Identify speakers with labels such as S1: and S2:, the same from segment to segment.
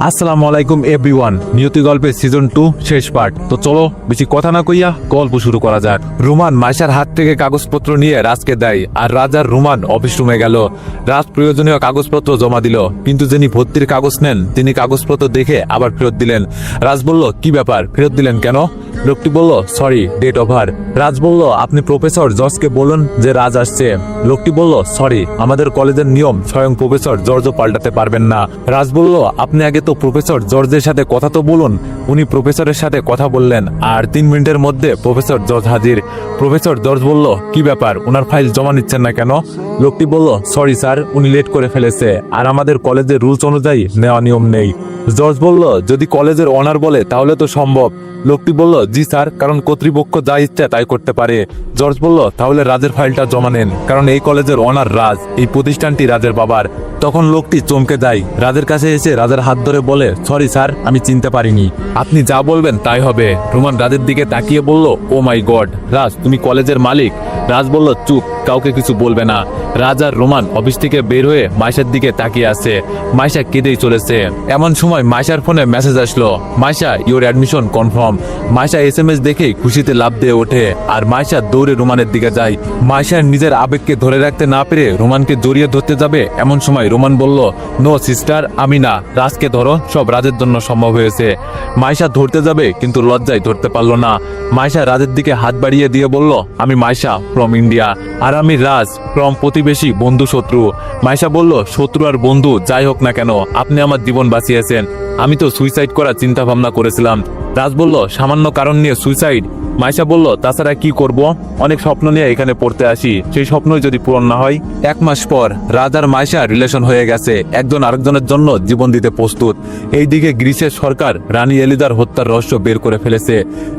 S1: আসসালামু আলাইকুম এভরিওয়ান নিয়তি গল্পের সিজন টু শেষ পার্ট তো চলো, বেশি কথা না কইয়া গল্প শুরু করা যাক। রুমান মাইশার হাত থেকে কাগজপত্র নিয়ে রাজকে দেয় আর রাজার রুমান অফিস রুমে গেল। রাজ প্রয়োজনীয় কাগজপত্র জমা দিল, কিন্তু যিনি ভর্তির কাগজ নেন, তিনি কাগজপত্র দেখে আবার ফেরত দিলেন। রাজ বলল, কি ব্যাপার? ফেরত দিলেন কেন? লোকটি বলল, সরি, ডেট ওভার। রাজ বলল, আপনি প্রফেসর জর্জকে বলুন যে রাজ আসছে। লোকটি বলল, সরি, আমাদের কলেজের নিয়ম স্বয়ং প্রফেসর জর্জও পাল্টাতে পারবেন না। রাজ বলল, আপনি আগে তো প্রফেসর জর্জের সাথে কথা তো বলুন, উনি প্রফেসরের সাথে কথা বললেন, আর তিন মিনিটের মধ্যে প্রফেসর জর্জ হাজির। প্রফেসর জর্জ বলল, কি ব্যাপার ওনার ফাইল জমা নিচ্ছেন না কেন? লোকটি বলল, সরি স্যার, উনি লেট করে ফেলেছে, আর আমাদের কলেজের রুলস অনুযায়ী নেওয়া নিয়ম নেই। জর্জ বলল, যদি কলেজের অনার বলে, তাহলে তো সম্ভব। লোকটি বলল জি স্যার, কারণ কর্তৃপক্ষ যা ইচ্ছা তাই করতে পারে। জর্জ বলল, তাহলে রাজের ফাইলটা জমা নেন, কারণ এই কলেজের অনার রাজ, এই প্রতিষ্ঠানটি রাজের বাবার। তখন লোকটি চমকে যায়, রাজের কাছে এসে রাজের হাত ধরে বলে, সরি স্যার, আমি চিনতে পারিনি। আপনি যা বলবেন তাই হবে। রোমান রাজের দিকে তাকিয়ে বলল, ও মাই গড, রাজ, তুমি কলেজের মালিক। রাজ বলল, চুপ কাউকে কিছু বলবে না। রাজ আর রোমান অফিস থেকে বের হয়ে মাইশার দিকে তাকিয়ে আছে। মাইশা কেঁদেই চলেছে। এমন সময় মাইশার ফোনে মেসেজ আসলো। Maisha your admission confirm Maisha S M S দেখেই খুশিতে লাভ দিয়ে ওঠে। আর মাইশা দৌড়ে রোমানের দিকে যায়। মাইশার নিজের আবেগকে ধরে রাখতে না পেরে রোমানকে জড়িয়ে ধরতে যাবে। এমন সময় রোমান বলল নো সিস্টার আমি না। রাজকে ধরো, সব রাজের জন্য সম্ভব হয়েছে। মাইশা ধরতে যাবে, কিন্তু লজ্জায় ধরতে পারল না। মাইশা রাজের দিকে হাত বাড়িয়ে দিয়ে বলল, আমি মাইশা ফ্রম ইন্ডিয়া আর আমি রাজ, ক্রম প্রতিবেশী, বন্ধু শত্রু। মাইশা বলল, শত্রু আর বন্ধু, যাই হোক না কেন, আপনি আমার জীবন বাঁচিয়েছেন। আমি তো সুইসাইড করার চিন্তা ভাবনা করেছিলাম। রাজ বলল, সামান্য কারণ নিয়ে সুইসাইড মাইশা বলল, তাছাড়া কি করব? অনেক স্বপ্ন নিয়ে এখানে পড়তে আসি। সেই স্বপ্নই যদি পূরণ না হয়, এক মাস পর রাজ আর মাইশা রিলেশন হয়ে গেছে। একজন আরেকজনের জন্য জীবন দিতে প্রস্তুত। এইদিকে গ্রিসের সরকার রানী এলিদার হত্যার রহস্য বের করে ফেলেছে।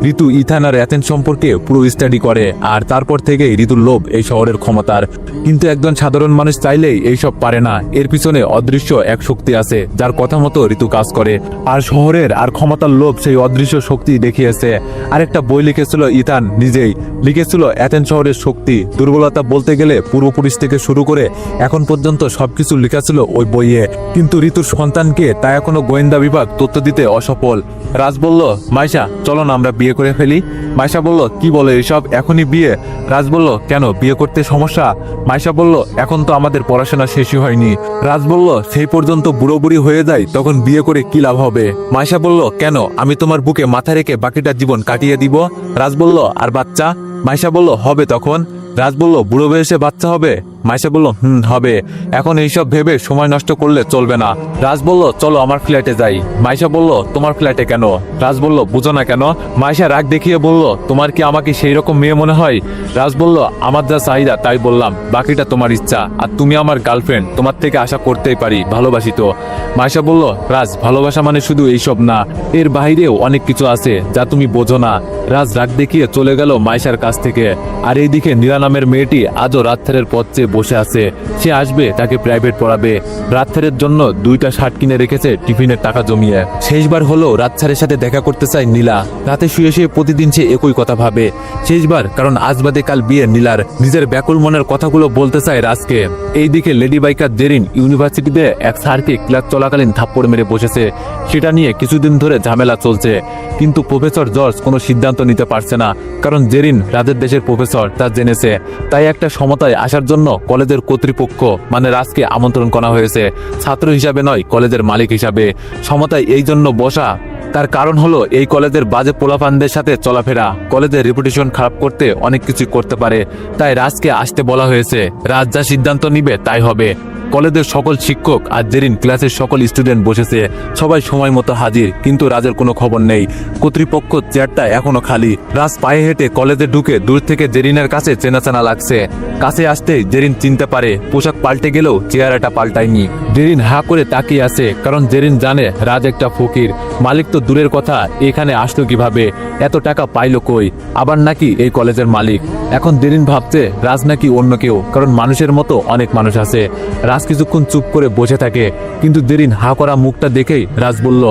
S1: ঋতু ইথান আর অ্যাথেন সম্পর্কে পুরো স্টাডি করে, আর তারপর থেকেই ঋতুর লোভ এই শহরের ক্ষমতার। কিন্তু একজন সাধারণ মানুষ চাইলেই এইসব পারে না। এর পিছনে অদৃশ্য এক শক্তি আছে, যার কথা মতো ঋতু কাজ করে। আর শহরের আর ক্ষমতার লোভ সেই অদৃশ্য শক্তি দেখিয়েছে। আরেকটা বই লিখেছিল ইথান নিজেই। লিখেছিল, অ্যাথেন শহরের শক্তি। দুর্বলতা বলতে গেলে পূর্বপুরুষ থেকে শুরু করে এখন পর্যন্ত সবকিছু লেখা ছিল ওই বইয়ে। কিন্তু ঋতুর সন্তানকে তা এখনও গোয়েন্দা বিভাগ তথ্য দিতে অসফল। রাজ বলল, মাইশা, চলো না, আমরা বিয়ে করে ফেলি। মাইশা বলল, কি বলে এসব? এখনই বিয়ে? রাজ বলল, কেন? বিয়ে করতে সমস্যা? মাইশা বলল, এখন তো আমাদের পড়াশোনা শেষই হয়নি। রাজ বলল, সেই পর্যন্ত বুড়ো বুড়ি হয়ে যায় তখন বিয়ে করে কি লাভ হবে? মাইশা বলল, কেন? আমি তোমার বুকে মাথা রেখে বাকিটা জীবন কাটিয়ে দিব। রাজ বলল, আর বাচ্চা? মাইশা বলল, হবে তখন। রাজ বলল, বুড়ো বয়সে বাচ্চা হবে? মাইশা বলল, হুম, হবে। এখন এইসব ভেবে সময় নষ্ট করলে চলবে না। রাজ বলল, চলো আমার ফ্ল্যাটে যাই। মাইশা বলল, তোমার ফ্ল্যাটে কেন? রাজ বলল, বুঝো না কেন? মাইশা রাগ দেখিয়ে বলল, তোমার কি আমাকে সেই রকম মেয়ে মনে হয়? রাজ বলল, আমার যা চাহিদা, তাই বললাম। বাকিটা তোমার ইচ্ছা। আর তুমি আমার গার্লফ্রেন্ড, তোমার থেকে আশা করতেই পারি, ভালোবাসি তো। মাইশা বলল, রাজ, ভালোবাসা মানে শুধু এইসব না। এর বাইরেও অনেক কিছু আছে যা তুমি বোঝো না। রাজ রাগ দেখিয়ে চলে গেল মাইশার কাছ থেকে। আর এইদিকে নীলা নামের মেয়েটি আজও রাত্রের পথ চেয়ে বসে আছে। সে আসবে, তাকে প্রাইভেট পড়াবে। রাত্রের জন্য দুইটা শার্ট কিনে রেখেছে টিফিনের টাকা জমিয়ে। শেষবার হলো রাতছাড়ের সাথে দেখা করতে চায় নীলা। রাতে শুয়ে শুয়ে প্রতিদিন সে একই কথা ভাবে। শেষবার, কারণ আজ বাদে কাল বিয়ে নীলার। নিজের ব্যাকুল মনের কথাগুলো বলতে চায় রাজকে। এইদিকে লেডি বাইকার জেরিন ইউনিভার্সিটিতে এক স্যারকে ক্লাস চলাকালীন থাপ্পড় মেরে বসেছে। সেটা নিয়ে কিছুদিন ধরে ঝামেলা চলছে। কিন্তু প্রফেসর জর্জ কোনো সিদ্ধান্ত নিতে পারছে না, কারণ জেরিন রাজের দেশের প্রফেসর, তা জেনেছে। তাই একটা সমতায় আসার জন্য কলেজের কর্তৃপক্ষ মানে রাজকে আমন্ত্রণ করা হয়েছে। ছাত্র হিসাবে নয়, কলেজের মালিক হিসাবে। সমতায় এই জন্য বসা, তার কারণ হলো এই কলেজের বাজে পোলাপানদের সাথে চলাফেরা। কলেজের রেপুটেশন খারাপ করতে অনেক কিছু করতে পারে, তাই রাজকে আসতে বলা হয়েছে। রাজ যা সিদ্ধান্ত নিবে তাই হবে। কলেজের সকল শিক্ষক আর জেরিন ক্লাসের সকল স্টুডেন্ট বসেছে। সবাই সময় মতো হাজির, কিন্তু রাজের কোনো খবর নেই। কর্তৃপক্ষ চেয়ারটা এখনও খালি। রাজ পায়ে হেঁটে কলেজে ঢুকে দূর থেকে জেরিনের কাছে চেনাচানা লাগছে। কাছে আসতেই জেরিন চিনতে পারে, পোশাক পাল্টে গেলেও চেহারাটা পাল্টায়নি। জেরিন হা করে তাকিয়ে আছে, কারণ জেরিন জানে রাজ একটা ফকির। মালিক তো দূরের কথা, এখানে আসলো কীভাবে? এত টাকা পাইলো কই? আবার নাকি এই কলেজের মালিক? এখন জেরিন ভাবছে, রাজ নাকি অন্য কেউ, কারণ মানুষের মতো অনেক মানুষ আছে। রাজ কিছুক্ষণ চুপ করে বসে থাকে, কিন্তু জেরিন হা করা মুখটা দেখেই রাজ বলল,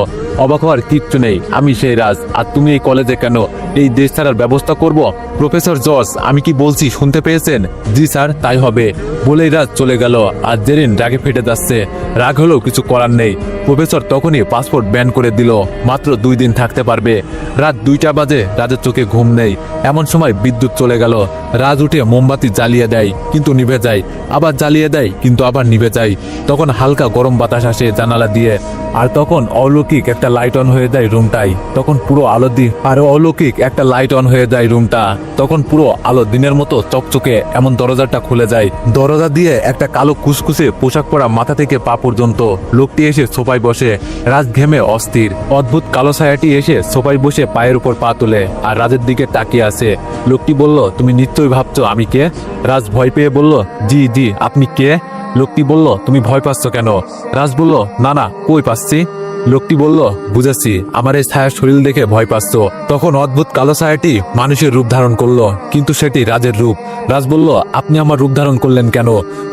S1: অবাক হওয়ার কিচ্ছু নেই, আমি সেই রাজ, আর তুমি এই কলেজে কেন? এই দেশ ছাড়ার ব্যবস্থা করব? প্রফেসর জস আমি কি বলছি, শুনতে পেয়েছেন? জি স্যার, তাই হবে। বলেই রাজ চলে গেল, আর জেরিন রাগে ফেটে যাচ্ছে। রাগ হলেও কিছু করার নেই। প্রফেসর তখনই পাসপোর্ট ব্যান করে দিল, মাত্র দুই দিন থাকতে পারবে। রাত দুইটা বাজে, রাজের চোখে ঘুম নেই। এমন সময় বিদ্যুৎ চলে গেল। রাজ উঠে মোমবাতি জ্বালিয়ে দেয়, কিন্তু নিভে যায়। আবার জ্বালিয়ে দেয়, কিন্তু আবার নিভে যায় তখন হালকা গরম বাতাস আসে জানালা দিয়ে, আর তখন অলৌকিক একটা লাইট অন হয়ে যায় রুমটাই তখন পুরো আলো দি আর অলৌকিক একটা লাইট অন হয়ে যায় রুমটা তখন পুরো আলো দিনের মতো চকচকে, এমন দরজাটা খুলে যায়। দরজা দিয়ে একটা কালো কুসকুসে পোশাক পরা মাথা থেকে পা পর্যন্ত লোকটি এসে সোফায় বসে রাজ ঘেমে অস্থির। অদ্ভুত কালো ছায়াটি এসে সোফায় বসে পায়ের উপর পা তুলে, আর রাজের দিকে তাকিয়ে আছে। লোকটি বলল, তুমি নিশ্চয়ই ভাবছ আমি কে? রাজ ভয় পেয়ে বলল, জি জি, আপনি কে? লোকটি বলল তুমি ভয় পাচ্ছ কেন? রাজ বলল না না কই পাচ্ছি? লোকটি বলল, বুঝেছি, আমার এই ছায়ার শরীর দেখে ভয় পাচ্ছ। তখন অদ্ভুত কালো ছায়াটি মানুষের রূপ ধারণ করল, কিন্তু সেটি রাজের রূপ। রাজ বলল, আপনি আমার রূপ ধারণ করলেন কেন?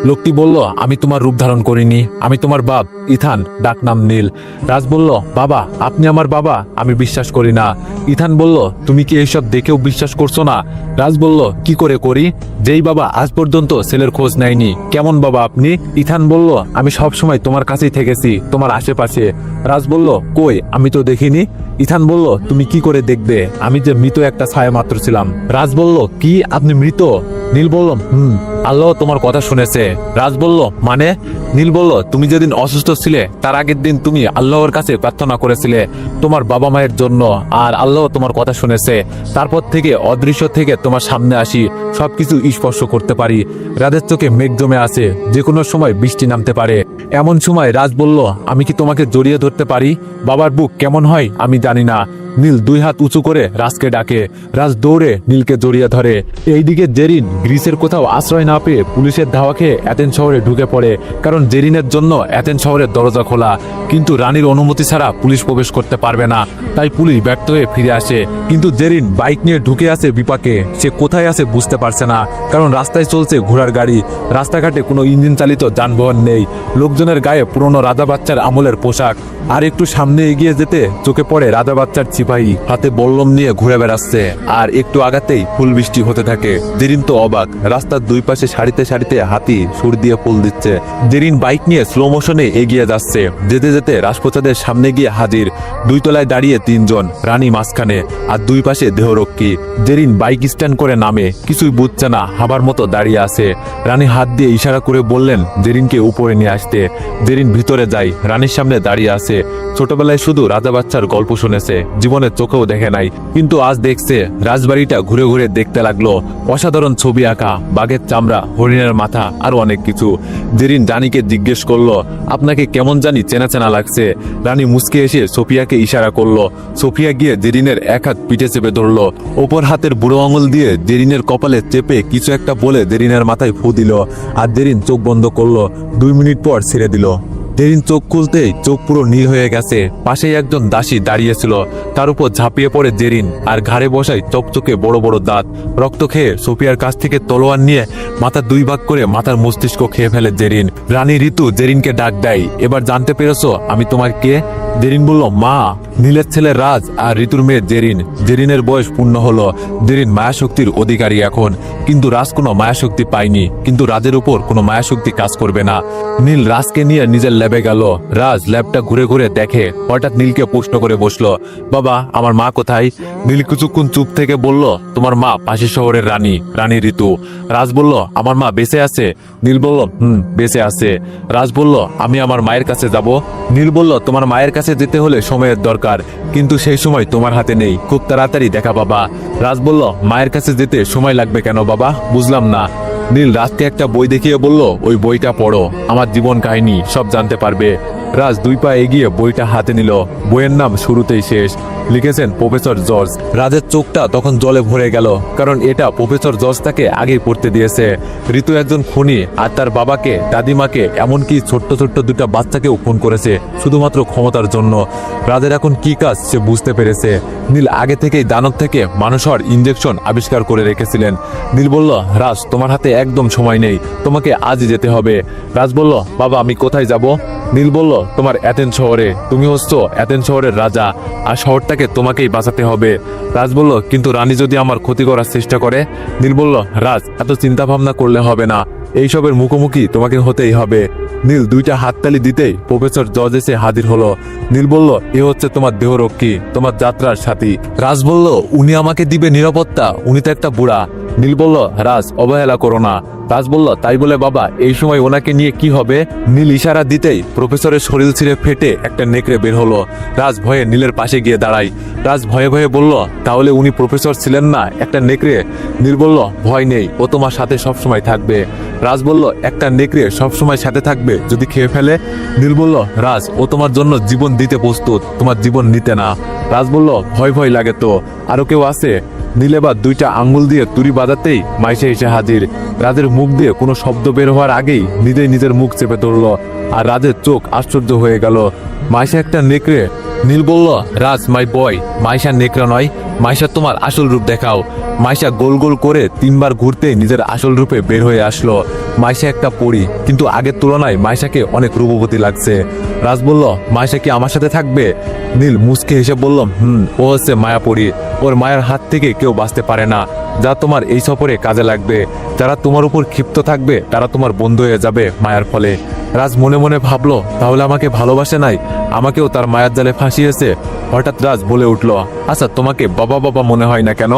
S1: লোকটি বলল, আমি তোমার রূপ ধারণ করিনি, আমি তোমার বাপ, ইথান, ডাক নাম নীল। রাজ বলল, বাবা, আপনি আমার বাবা, আমি বিশ্বাস করি না। ইথান বলল, তুমি কি এইসব দেখেও বিশ্বাস করছ না? রাজ বলল, কি করে করি? যেই বাবা আজ পর্যন্ত ছেলের খোঁজ নেয়নি। কেমন বাবা আপনি? ইথান বলল, আমি সব সময় তোমার কাছেই থেকেছি, তোমার আশেপাশে। রাজ বলল, কই? আমি তো দেখিনি। ইথান বলল, তুমি কি করে দেখবে? আমি যে মৃত একটা ছায়া মাত্র ছিলাম। রাজ বলল, কি? আপনি মৃত? নীল বলল, হুম, আল্লাহ তোমার কথা শুনেছে। রাজ বলল মানে? নীল বলল, তুমি যেদিন অসুস্থ ছিলে, তার আগের দিন তুমি আল্লাহর কাছে প্রার্থনা করেছিলে তোমার বাবা মায়ের জন্য, আর আল্লাহ তোমার কথা শুনেছে। তারপর থেকে, অদৃশ্য থেকে তোমার সামনে আসি, সবকিছু স্পর্শ করতে পারি। রাজের চোখে মেঘ জমে আছে যে কোনো সময় বৃষ্টি নামতে পারে। এমন সময় রাজ বলল, আমি কি তোমাকে জড়িয়ে ধরতে পারি? বাবার বুক কেমন হয়? আমি জানি না। নীল দুই হাত উঁচু করে রাজকে ডাকে। রাজ দৌড়ে নীলকে জড়িয়ে ধরে। এইদিকে জেরিন গ্রিসের কোথাও আশ্রয় না পেয়ে পুলিশের ধাওয়া খেয়ে অ্যাথেন্স শহরে ঢুকে পড়ে, কারণ জেরিনের জন্য অ্যাথেন্স শহরের দরজা খোলা। কিন্তু রানীর অনুমতি ছাড়া পুলিশ প্রবেশ করতে পারবে না, তাই পুলিশ ব্যর্থ হয়ে ফিরে আসে। কিন্তু জেরিন বাইক নিয়ে ঢুকে আসে বিপাকে। সে কোথায় আছে বুঝতে পারছে না, কারণ রাস্তায় চলছে ঘোড়ার গাড়ি। রাস্তাঘাটে কোনো ইঞ্জিন চালিত যানবাহন নেই। লোকজনের গায়ে পুরনো রাজা বাচ্চার আমলের পোশাক। আর একটু সামনে এগিয়ে যেতে চোখে পড়ে রাজা বাচ্চার সিপাহী হাতে বল্লম নিয়ে ঘুরে বেড়াচ্ছে। আর একটু আগাতেই ফুল বৃষ্টি হতে থাকে। জেরিন তো অবাক। রাস্তার দুই পাশে সারিতে সারিতে হাতি সুর দিয়ে ফুল দিচ্ছে। জেরিন বাইক নিয়ে স্লো মোশনে এগিয়ে যাচ্ছে। যেতে যেতে রাজপ্রসাদের সামনে গিয়ে হাজির। দুই তলায় দাঁড়িয়ে তিনজন, রানী মাঝখানে, আর দুই পাশে দেহরক্ষী। জেরিন বাইক স্ট্যান্ড করে নামে। কিছুই বুঝছে না, হাবার মতো দাঁড়িয়ে আছে। রানী হাত দিয়ে ইশারা করে বললেন জেরিনকে উপরে নিয়ে আসতে। জেরিন ভিতরে যায়, রানীর সামনে দাঁড়িয়ে আছে। ছোটবেলায় শুধু রাজা বাচ্চার গল্প শুনেছে। জীবনের চোখেও দেখে নাই, কিন্তু আজ দেখছে রাজবাড়িটা ঘুরে ঘুরে দেখতে লাগল। অসাধারণ ছবি আঁকা, বাঘের চামড়া, হরিণের মাথা আর অনেক কিছু। জেরিন রানীকে জিজ্ঞেস করল, আপনাকে কেমন জানি চেনা চেনা লাগছে? রানী মুসকে এসে সোফিয়াকে ইশারা করল। সোফিয়া গিয়ে জেরিনের এক হাত পিঠে চেপে ধরলো। ওপর হাতের বুড়ো আঙুল দিয়ে জেরিনের কপালে চেপে কিছু একটা বলে জেরিনের মাথায় ফু দিল। আর জেরিন চোখ বন্ধ করল। দুই মিনিট পর ছেড়ে দিল। জেরিন চোখ খুলতেই চোখ পুরো নীল হয়ে গেছে। পাশেই একজন দাসী দাঁড়িয়েছিল। তার উপর ঝাঁপিয়ে পড়ে জেরিন আর ঘাড়ে বসায় চকচকে বড় বড় দাঁত। রক্ত খেয়ে সোফিয়ার কাছ থেকে তলোয়ার নিয়ে মাথা দুই ভাগ করে মাথার মস্তিষ্ক খেয়ে ফেলে জেরিন। রানী ঋতু জেরিনকে ডাক দেয়, এবার জানতে পেরেছ আমি তোমার কে? জেরিন বলল, মা, নীলের ছেলে রাজ আর ঋতুর মেয়ে জেরিন জেরিনের বয়স পূর্ণ হলো। জেরিন মায়াশক্তির অধিকারী এখন। কিন্তু রাজ কোনো মায়াশক্তি পায়নি। কিন্তু রাজের উপর কোনো মায়াশক্তি কাজ করবে না। নীল রাজকে নিয়ে নিজের ল্যাবে গেল। রাজ ল্যাবটা ঘুরে ঘুরে দেখে। হঠাৎ নীলকে প্রশ্ন করে বসল, বাবা, আমার মা কোথায়? নীল কিছুক্ষণ চুপ থেকে বলল, তোমার মা পাশের শহরের রানী রানী ঋতু। রাজ বলল, আমার মা বেঁচে আছে? নীল বলল, হুম, বেঁচে আছে। রাজ বলল, আমি আমার মায়ের কাছে যাব? নীল বলল, তোমার মায়ের কাছে যেতে হলে সময়ের দরকার। কিন্তু সেই সময় তোমার হাতে নেই। খুব তাড়াতাড়ি দেখা বাবা রাজ বলল, মায়ের কাছে যেতে সময় লাগবে কেন বাবা? বুঝলাম না। নীল রাজকে একটা বই দেখিয়ে বলল, ওই বইটা পড়ো। আমার জীবন কাহিনী, সব জানতে পারবে। রাজ দুই পা এগিয়ে বইটা হাতে নিল। বইয়ের নাম শুরুতেই শেষ। লিখেছেন প্রফেসর জর্জ। রাজের চোখটা তখন জলে ভরে গেল, কারণ এটা প্রফেসর জর্জ তাকে আগেই পড়তে দিয়েছে। ঋতু একজন খুনি, আর তার বাবাকে, দাদিমাকে, এমনকি ছোট্ট ছোট্ট দুটা বাচ্চাকেও খুন করেছে, শুধুমাত্র ক্ষমতার জন্য। রাজের এখন কি কাজ সে বুঝতে পেরেছে। নীল আগে থেকেই দানব থেকে মানুষ হওয়ার ইঞ্জেকশন আবিষ্কার করে রেখেছিলেন। নীল বলল, রাজ, তোমার হাতে একদম সময় নেই, তোমাকে আজই যেতে হবে। রাজ বলল, বাবা, আমি কোথায় যাব? নীল বলল, তোমার অ্যাথেন শহরে, তুমি হচ্ছ অ্যাথেন শহরের রাজা, আর শহরটাকে তোমাকেই বাঁচাতে হবে। রাজ বলল, কিন্তু রানী যদি আমার ক্ষতি করার চেষ্টা করে? নীল বলল, রাজ, এত চিন্তা ভাবনা করলে হবে না। এইসবের মুখোমুখি তোমাকে হতেই হবে। নীল, দুইটা হাততালি দিতেই প্রফেসর জর্জ এসে হাজির হলো। নীল বলল, এ হচ্ছে তোমার দেহরক্ষী, তোমার যাত্রার সাথী। রাজ বলল, উনি আমাকে দিবে নিরাপত্তা, উনি তো একটা বুড়া। নীল বলল, রাজ, অবহেলা করো না। রাজ বলল, তাই বলে বাবা, এই সময় ওনাকে নিয়ে কি হবে? নীল ইশারা দিতেই প্রফেসরের শরীর ছিঁড়ে ফেটে একটা নেকড়ে বের হলো। রাজ ভয়ে নীলের পাশে গিয়ে দাঁড়ায়। রাজ ভয়ে ভয়ে বলল, তাহলে উনি প্রফেসর ছিলেন না, একটা নেকড়ে? নীল বলল, ভয় নেই, ও তোমার সাথে সবসময় থাকবে। রাজ বলল, একটা নেকড়ে সবসময় সাথে থাকবে, যদি খেয়ে ফেলে? নীল বলল, রাজ, ও তোমার জন্য জীবন দিতে প্রস্তুত, তোমার জীবন নিতে না। রাজ বলল, ভয় ভয় লাগে তো, আরও কেউ আছে? নীল এবার দুইটা আঙ্গুল দিয়ে তুড়ি বাজাতেই মাইসে এসে হাজির। রাজের মুখ দিয়ে কোনো শব্দ বের হওয়ার আগেই নিজেই নিজের মুখ চেপে ধরল, আর রাজের চোখ আশ্চর্য হয়ে গেল। মাইশা একটা নেকড়ে। নীল বলল, রাজ মাই বয় মাইশা নেকড়া নয়, মাইশা তোমার আসল রূপ দেখাও। মাইশা গোল গোল করে তিনবার ঘুরতে নিজের আসল রূপে বের হয়ে আসলো। মাইশা একটা পরি, কিন্তু আগের তুলনায় মাইশাকে অনেক রূপবতী লাগছে। রাজ বলল, মাইশা কি আমার সাথে থাকবে? নীল মুসকে হেসে বলল, হুম, ও হচ্ছে মায়াপরি ওর মায়ের হাত থেকে কেউ বাঁচতে পারে না। যা তোমার এই সফরে কাজে লাগবে। যারা তোমার উপর ক্ষিপ্ত থাকবে, তারা তোমার বন্ধু হয়ে যাবে মায়ার ফলে। রাজ মনে মনে ভাবলো, তাহলে আমাকে ভালোবাসে নাই, আমাকেও তার মায়ার জালে ফাঁসিয়েছে। হঠাৎ রাজ বলে উঠল আচ্ছা তোমাকে বাবা বাবা মনে হয় না কেন?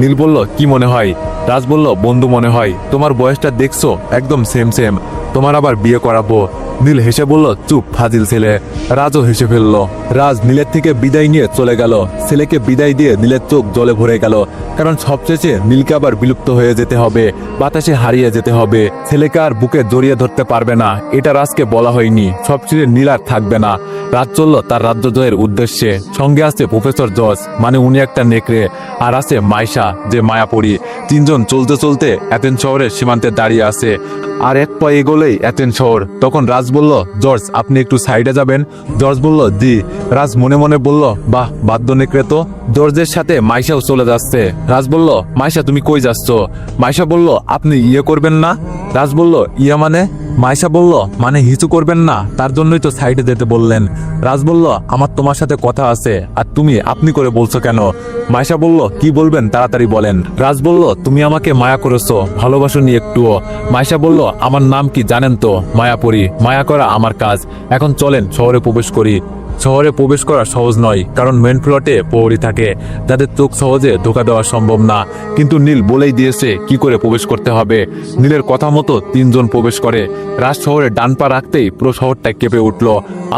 S1: নীল বলল, কি মনে হয়? রাজ বলল, বন্ধু মনে হয়। তোমার বয়সটা দেখছ, একদম সেম সেম তোমার আবার বিয়ে করাবো? নীল হেসে বলল, চুপ, ফাজিল ছেলে। রাজও হেসে ফেলল। রাজ নীলের থেকে বিদায় নিয়ে চলে গেল। ছেলেকে বিদায় দিয়ে নীলের চোখ জলে ভরে গেল। কারণ সবশেষে নীলকে আবার বিলুপ্ত হয়ে যেতে হবে, বাতাসে হারিয়ে যেতে হবে। ছেলেকে আর বুকে জড়িয়ে ধরতে পারবে না। এটা রাজকে বলা হয়নি। সব ছেড়ে নীল আর থাকবে না। রাজ চলল তার রাজ্য জয়ের উদ্দেশ্যে। সঙ্গে আছে প্রফেসর জজ মানে উনি একটা নেকড়ে। আর আছে মাইশা, যে মায়াপুরী। তিনজন চলতে চলতে অ্যাথেন শহরের সীমান্তে দাঁড়িয়ে আছে। আর এক পা এগোলেই অ্যাথেন শহর। তখন রাজ বলল, জর্জ, আপনি একটু সাইডে যাবেন। জর্জ বলল, জি। রাজ মনে মনে বলল, বাহ বাদ্য নেকড়ে তো। জর্জের সাথে মাইশাও চলে যাচ্ছে। রাজ বলল, মাইশা, তুমি কই যাচ্ছ? মাইশা বলল, আপনি ইয়ে করবেন না? রাজ বলল ইয়ে মানে? মাইশা বলল মানে হিচু করবেন না, তার জন্যই তো সাইডে যেতে বললেন। রাজ বলল, আমার তোমার সাথে কথা আছে, আর তুমি আপনি করে বলছো কেন? মাইশা বলল, কি বলবেন তাড়াতাড়ি বলেন। রাজ বলল, তুমি আমাকে মায়া করেছ, ভালোবাসো নি একটুও। মাইশা বলল, আমার নাম কি জানেন তো? মায়াপুরি, মায়া করা আমার কাজ। এখন চলেন, শহরে প্রবেশ করি। শহরে প্রবেশ করা সহজ নয়, কারণ মেন ফ্লটে প্রহরী থাকে। যাদের চোখ সহজে ধোকা দেওয়া সম্ভব না। কিন্তু নীল বলেই দিয়েছে কি করে প্রবেশ করতে হবে। নীলের কথা মতো তিনজন প্রবেশ করে। রাজ শহরে ডান পা রাখতেই পুরো শহরটা কেঁপে উঠল।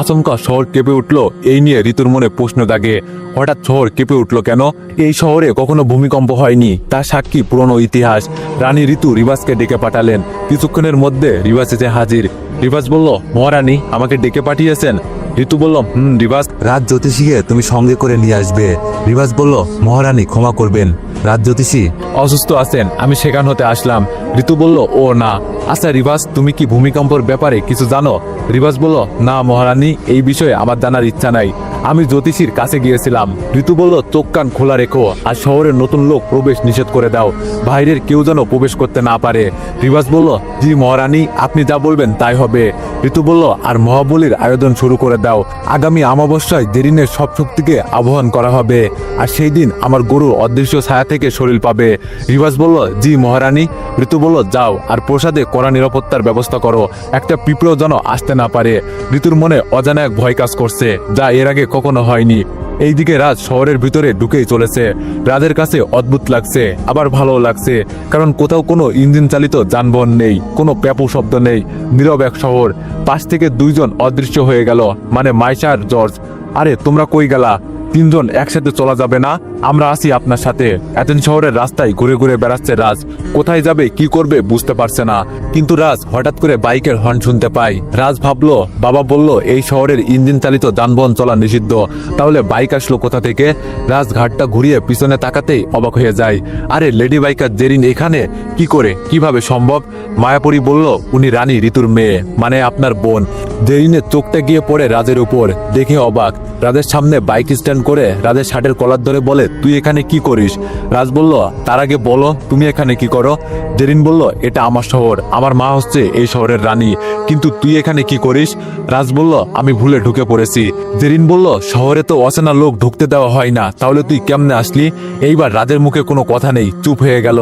S1: আচমকা শহর কেঁপে উঠল, এই নিয়ে ঋতুর মনে প্রশ্ন দাগে হঠাৎ শহর কেঁপে উঠল কেন? এই শহরে কখনো ভূমিকম্প হয়নি। তার সাক্ষী পুরনো ইতিহাস। রানী ঋতু রিবাসকে ডেকে পাঠালেন। কিছুক্ষণের মধ্যে রিবাস এসে হাজির। রিবাস বলল, মহারানী, আমাকে ডেকে পাঠিয়েছেন। ঋতু বলল হুম রিবাস
S2: রাজ জ্যোতিষীকে তুমি সঙ্গে করে নিয়ে আসবে। রিবাস বলল মহারানী ক্ষমা করবেন। রাজ জ্যোতিষী
S1: অসুস্থ আছেন আমি সেখান হতে আসলাম। ঋতু বলল ও না। আচ্ছা রিবাস তুমি কি ভূমিকম্পর ব্যাপারে কিছু জানো? রিবাস বলল না মহারানী এই বিষয়ে আমার জানার ইচ্ছা নাই। আমি জ্যোতিষীর কাছে গিয়েছিলাম। ঋতু বলল, চোখ কান খোলা রেখো, আর শহরের নতুন লোক প্রবেশ নিষেধ করে দাও। বাইরের কেউ যেন প্রবেশ করতে না পারে। রিবাস বলল, জি মহারানী, আপনি যা বলবেন তাই হবে। ঋতু বলল, আর মহাবলীর আয়োজন শুরু করে দাও। আগামী অমাবস্যায় দেরিনের সব শক্তিকে আহ্বান করা হবে, আর সেই দিন আমার গরু অদৃশ্য ছায়া থেকে শরীর পাবে। রিবাস বলল, জি মহারানী। ঋতু বলল, যাও, আর প্রসাদে কড়া নিরাপত্তার ব্যবস্থা করো। একটা পিঁপড়ো যেন আসতে না পারে। ঋতুর মনে অজানা এক ভয় কাজ করছে, যা এর আগে কখনো হয়নি। এইদিকে রাজ শহরের ভিতরে ঢুকেই চলেছে। রাজের কাছে অদ্ভুত লাগছে, আবার ভালো লাগছে, কারণ কোথাও কোনো ইঞ্জিন চালিত যানবাহন নেই, কোনো প্যাপু শব্দ নেই, নীরব এক শহর। পাশ থেকে দুইজন অদৃশ্য হয়ে গেল মানে মাইশা আর জর্জ। আরে, তোমরা কই গেলা? তিনজন একসাথে চলা যাবে না। আমরা আসি আপনার সাথে। এথেন শহরের রাস্তায় ঘুরে ঘুরে বেড়াচ্ছে রাজ। কোথায় যাবে, কি করবে বুঝতে পারছে না। কিন্তু রাজ, হঠাৎ করে বাইকের হর্ন শুনতে পায় রাজ ভাবলো, বাবা বলল, এই শহরের ইঞ্জিন চালিত যানবাহন চলা নিষিদ্ধ। তাহলে বাইক আসলো কোথা থেকে? রাজ ঘাটটা ঘুরিয়ে পিছনে তাকাতেই অবাক হয়ে যায়। আরে, লেডি বাইকার জেরিন এখানে? কি করে? কীভাবে সম্ভব? মায়াপুরী বলল, উনি রানী ঋতুর মেয়ে মানে আপনার বোন। জেরিনের চোখটা গিয়ে পড়ে রাজের উপর। দেখে অবাক। রাজের সামনে বাইক স্ট্যান্ড করে রাজের শার্টের কলার ধরে বলে, তুই এখানে কি করিস? রাজ বলল, তার আগে বলো, তুমি এখানে কি করো? জেরিন বলল, এটা আমার শহর, আমার মা হচ্ছে এই শহরের রানী, কিন্তু তুই এখানে কি করিস? রাজ বলল, আমি ভুলে ঢুকে পড়েছি। জেরিন বলল, শহরে তো অচেনা লোক ঢুকতে দেওয়া হয় না, তাহলে তুই কেমনে আসলি? এইবার রাজের মুখে কোনো কথা নেই, চুপ হয়ে গেল।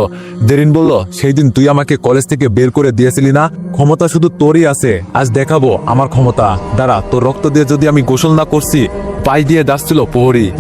S1: জেরিন বলল, সেই দিন তুই আমাকে কলেজ থেকে বের করে দিয়েছিলি না? ক্ষমতা শুধু তোরই আছে, আজ দেখাবো আমার ক্ষমতা। দাঁড়া, তোর রক্ত দিয়ে যদি আমি গোসল না করছি পাই দিয়ে যাচ্ছিল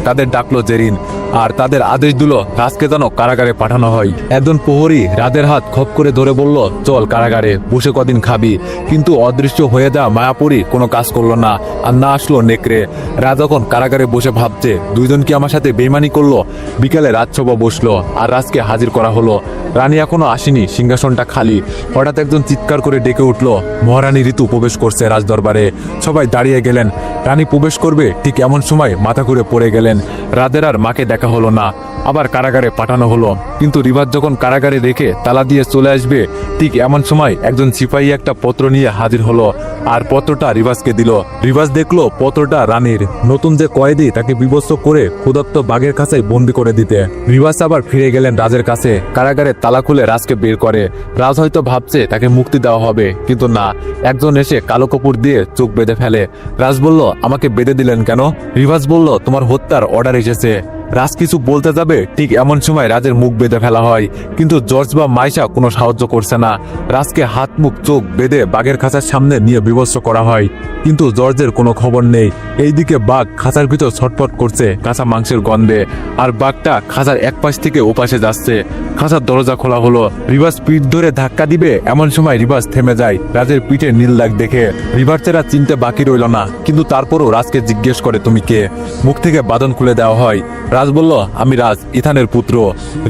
S1: তাদের ডাকলো জেরিন। আর তাদের আদেশ দিল রাজকে যেন কারাগারে পাঠানো হয়। একজন প্রহরী রাজের হাত খপ করে ধরে বলল, চল কারাগারে, বসে কদিন খাবি। কিন্তু অদৃশ্য হয়ে যা মায়াপুরী কোনো কাজ করল না আর না আসলো নেকড়ে। রাজ যখন কারাগারে বসে ভাবছে, দুইজন কি আমার সাথে বেইমানি করল? বিকালে রাজসভা বসল আর রাজকে হাজির করা হলো। রানী এখনও আসেনি, সিংহাসনটা খালি। হঠাৎ একজন চিৎকার করে ডেকে উঠল, মহারানী ঋতু প্রবেশ করছে রাজদরবারে। সবাই দাঁড়িয়ে গেলেন। রানী প্রবেশ করবে ঠিক এমন সময় মাথা ঘুরে পড়ে গেলেন। রাদের আর মাকে দেখা হলো না, আবার কারাগারে পাঠানো হলো। কিন্তু রিভার যখন কারাগারে রেখে তালা দিয়ে চলে আসবে, ঠিক এমন সময় একজন সিপাহী একটা পত্র নিয়ে হাজির হলো আর পত্রটা রিভাসকে দিল। রিভাস দেখল পত্রটা রানীর। নতুন যে কয়েদি তাকে বিবস্ত করে ক্ষুদত্ত বাঘের কাছে বন্দি করে দিতে। রিভাস আবার ফিরে গেলেন রাজের কাছে। কারাগারে তালা খুলে রাজকে বের করে। রাজ হয়তো ভাবছে তাকে মুক্তি দেওয়া হবে, কিন্তু না। একজন এসে কালো কাপড় দিয়ে চোখ বেঁধে ফেলে। রাজ বলল, আমাকে বেঁধে দিলেন কেন? রিভাস বলল, তোমার হত্যার অর্ডার এসেছে। রাজ কিছু বলতে যাবে, ঠিক এমন সময় রাজের মুখ বেঁধে ফেলা হয়। কিন্তু জর্জ বা মাইশা কোনো সাহায্য করছে না। রাজকে হাত, মুখ, চোখ বেঁধে বাঘের খাঁচার সামনে নিয়ে বিবস্ত্র করা হয়। কিন্তু জর্জের কোনো খবর নেই। এইদিকে বাঘ খাঁচার ভিতর ছটফট করছে কাঁচা মাংসের গন্ধে। আর বাঘটা খাঁচার এক পাশ থেকে ওপাশে যাচ্ছে। খাঁচার দরজা খোলা হলো। রিভার্স পিঠ ধরে ধাক্কা দিবে, এমন সময় রিভার্স থেমে যায় রাজের পিঠে নীল দাগ দেখে। রিভার্সেরা চিনতে বাকি রইল না। কিন্তু তারপরও রাজকে জিজ্ঞেস করে, তুমি কে? মুখ থেকে বাদন খুলে দেওয়া হয়। রাজ বলল, আমি রাজ, ইথানের পুত্র।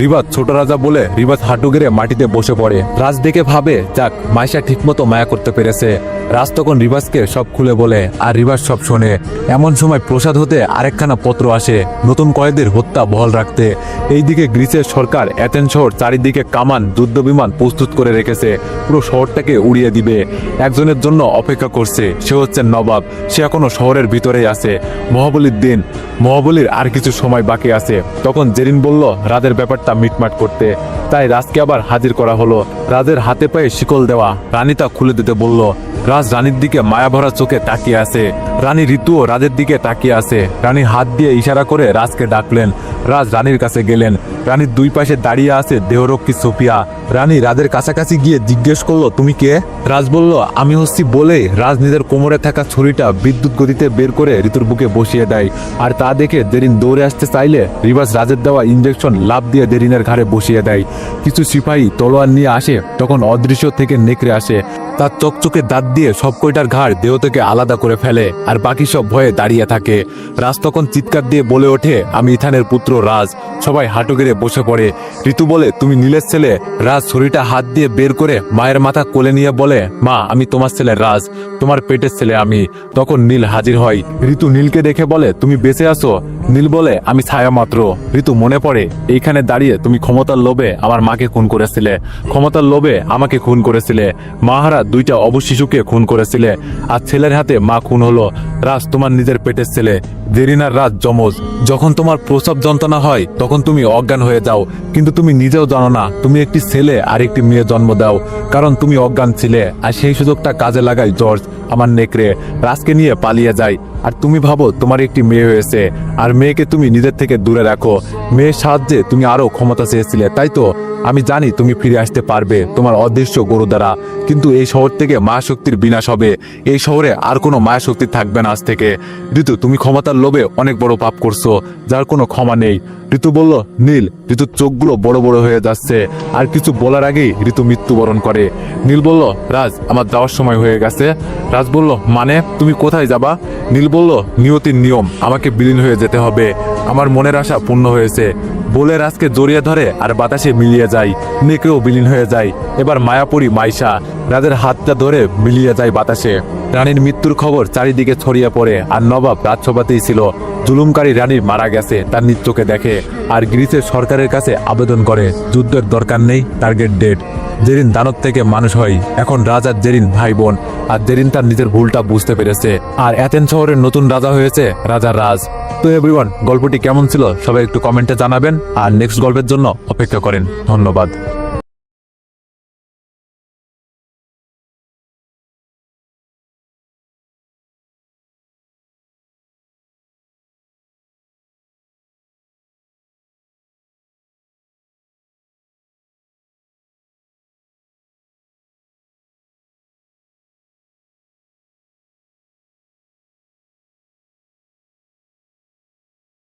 S1: রিবাজ ছোট রাজা বলে রিবাজ হাঁটু গেড়ে মাটিতে বসে পড়ে। রাজ দেখে ভাবে, যাক, মাইশা ঠিকমতো মায়া করতে পেরেছে। রাজ তখন রিবাজকে সব খুলে বলে, আর রিবাজ সব শোনে। এমন সময় প্রসাদ হতে আরেকখানা পত্র আসে, নতুন কয়েদের হত্যা বহাল রাখতে। এইদিকে গ্রিসের সরকার অ্যাথেন শহর চারিদিকে কামান, যুদ্ধ বিমান প্রস্তুত করে রেখেছে। পুরো শহরটাকে উড়িয়ে দিবে। একজনের জন্য অপেক্ষা করছে। সে হচ্ছে নবাব। সে এখনও শহরের ভিতরেই আছে। মহাবলীর দিন। মহাবলীর আর কিছু সময় বাকি আছে। তখন জেরিন বলল রাজের ব্যাপারটা মিটমাট করতে। তাই রাজকে আবার হাজির করা হলো। রাজের হাতে পায়ে শিকল দেওয়া। রানী তা খুলে দিতে বলল, রাজ রানীর দিকে মায়াভরা চোখে তাকিয়ে আছে। রানী ঋতুও রাজের দিকে তাকিয়ে আছে। রানী হাত দিয়ে ইশারা করে রাজকে ডাকলেন। রাজ রানীর কাছে গেলেন। রানীর দুই পাশে দাঁড়িয়ে আছে দেহরক্ষী সোফিয়া। রানী রাজের কাছাকাছি গিয়ে জিজ্ঞেস করল, তুমি কে? রাজ বলল, আমি হচ্ছি বলে রাজ নিজের কোমরে থাকা ছুরিটা বিদ্যুৎ গতিতে বের করে ঋতুর বুকে বসিয়ে দেয়। আর তা দেখে দেরিন দৌড়ে আসতে চাইলে রিভাস রাজের দেওয়া ইঞ্জেকশন লাভ দিয়ে দেরিনের ঘাড়ে বসিয়ে দেয়। কিছু সিপাহী তলোয়ার নিয়ে আসে, তখন অদৃশ্য থেকে নেকড়ে আসে। তার চকচকে দাঁত দিয়ে সব কয়টার ঘাড় দেহ থেকে আলাদা করে ফেলে আর বাকি সব ভয়ে দাঁড়িয়ে থাকে। রাজ তখন চিৎকার দিয়ে বলে ওঠে, আমি ইথানের পুত্র রাজ। সবাই হাঁটু গেড়ে বসে পড়ে। ঋতু বলে, তুমি নীলের ছেলে? রাজ ছুরিটা হাত দিয়ে বের করে মায়ের মাথা কোলে নিয়ে বলে, মা, আমি তোমার ছেলে রাজ। তোমার পেটের ছেলে আমি। তখন নীল হাজির হয়। ঋতু নীলকে দেখে বলে, তুমি বেঁচে আছো? নীল বলে, আমি ছায়া মাত্র। ঋতু মনে পড়ে, এইখানে দাঁড়িয়ে তুমি ক্ষমতার লোভে আমার মাকে খুন করেছিলে। ক্ষমতার লোভে আমাকে খুন করেছিলে। মাহারা দুইটা অবশিশুকে খুন করেছিলে, আর ছেলের হাতে মা খুন হলো। রাজ তোমার নিজের পেটের ছেলে। জেরিনার রাজ, যমজ। যখন তোমার প্রসব যন্ত্রণা হয়, তখন তুমি অজ্ঞান হয়ে যাও। কিন্তু তুমি নিজেও জানো না, তুমি একটি ছেলে আর একটি মেয়ে জন্ম দাও, কারণ তুমি অজ্ঞান ছিলে, আর সেই সুযোগটা কাজে লাগায় জর্জ। আমার নেকড়ে রাজকে নিয়ে পালিয়ে যায়। আর তুমি ভাবো, তোমার একটি মেয়ে হয়েছে। আর মেয়েকে তুমি নিজের থেকে দূরে রাখো। মেয়ের সাহায্যে তুমি আরও ক্ষমতা চেয়েছিলে, তাই তো? আমি জানি তুমি ফিরে আসতে পারবে তোমার অদৃশ্য গরু দ্বারা। কিন্তু এই শহর থেকে মায়া শক্তির বিনাশ হবে। এই শহরে আর কোনো মায়া শক্তি থাকবে না আজ থেকে। ঋতু, তুমি ক্ষমতার লোভে অনেক বড় পাপ করছ, যার কোনো ক্ষমা নেই। ঋতু বলল, নীল, ঋতুর চোখগুলো বড় বড় হয়ে যাচ্ছে। আর কিছু বলার আগেই ঋতু মৃত্যুবরণ করে। নীল বলল, রাজ, আমার যাওয়ার সময় হয়ে গেছে। রাজ রাজ বলল মানে? তুমি কোথায় যাবা? নীল বলল, নিয়তির নিয়ম, আমাকে বিলীন হয়ে যেতে হবে। আমার মনের আশা পূর্ণ হয়েছে। বলে রাজকে জড়িয়ে ধরে আর বাতাসে মিলিয়ে যায়। নেকেও বিলীন হয়ে যায়। এবার মায়াপুরী মাইশা। রাজের হাতটা ধরে মিলিয়ে যায় বাতাসে। রানীর মৃত্যুর খবর চারিদিকে ছড়িয়ে পড়ে আর নবাব রাজসভাতেই ছিল। জুলুমকারী রানী মারা গেছে, তার নিত্যকে দেখে। আর গ্রিসের সরকারের কাছে আবেদন করে, যুদ্ধের দরকার নেই, টার্গেট ডেট। জেরিন দানব থেকে মানুষ হয়, এখন রাজার জেরিন ভাই বোন আর জেরিন তার নিজের ভুলটা বুঝতে পেরেছে। আর অ্যাথেন শহরের নতুন রাজা হয়েছে রাজার রাজ। তো এভরিওয়ান গল্পটি কেমন ছিল সবাই একটু কমেন্টে জানাবেন, আর নেক্সট গল্পের জন্য অপেক্ষা করেন। ধন্যবাদ।